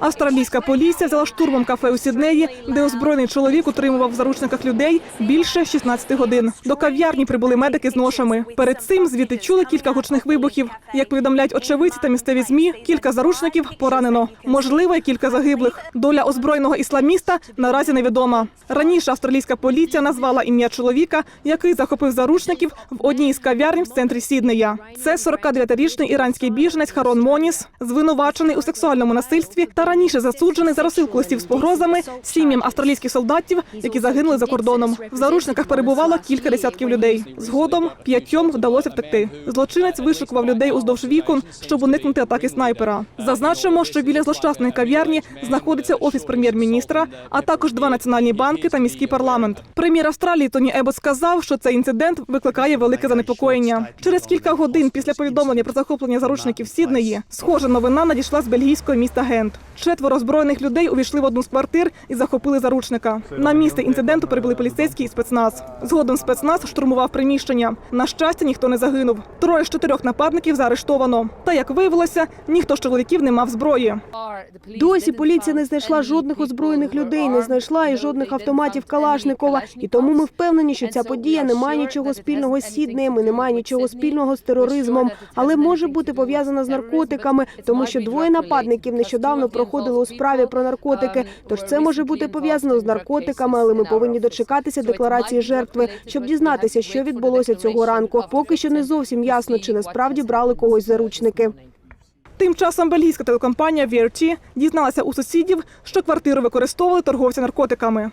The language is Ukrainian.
Австралійська поліція взяла штурмом кафе у Сіднеї, де озброєний чоловік утримував в заручниках людей більше 16 годин. До кав'ярні прибули медики з ношами. Перед цим звідти чули кілька гучних вибухів. Як повідомляють очевидці та місцеві змі, кілька заручників поранено. Можливо, й кілька загиблих. Доля озброєного ісламіста наразі невідома. Раніше австралійська поліція назвала ім'я чоловіка, який захопив заручників в одній із кав'ярень в центрі Сіднея. Це 49-річний іранський біженець Харон Моніс, звинувачений у сексуальному насильстві та раніше засуджений за розсилку листів з погрозами сім'ям австралійських солдатів, які загинули за кордоном. В заручниках перебувало кілька десятків людей. Згодом п'ятьом вдалося втекти. Злочинець вишукував людей уздовж вікон, щоб уникнути атаки снайпера. Зазначимо, що біля злощасної кав'ярні знаходиться офіс прем'єр-міністра, а також два національні банки та міський парламент. Прем'єр Австралії Тоні Ебот сказав, що цей інцидент викликає велике занепокоєння. Через кілька годин після повідомлення про захоплення заручників Сіднеї, схожа новина надійшла з бельгійського міста Гент. Четверо озброєних людей увійшли в одну з квартир і захопили заручника. На місце інциденту прибули поліцейські і спецназ. Згодом спецназ штурмував приміщення. На щастя, ніхто не загинув. Троє з чотирьох нападників заарештовано. Та як виявилося, ніхто з чоловіків не мав зброї. Досі поліція не знайшла жодних озброєних людей, не знайшла і жодних автоматів Калашникова. І тому ми впевнені, що ця подія не має нічого спільного з Сіднеєм і не має нічого спільного з тероризмом, але може бути пов'язана з наркотиками, тому що двоє нападників нещодавно проходили у справі про наркотики. Тож це може бути пов'язано з наркотиками, але ми повинні дочекатися декларації жертви, щоб дізнатися, що відбулося цього ранку. Поки що не зовсім ясно, чи насправді брали когось заручники. Тим часом бельгійська телекомпанія VRT дізналася у сусідів, що квартиру використовували торговці наркотиками.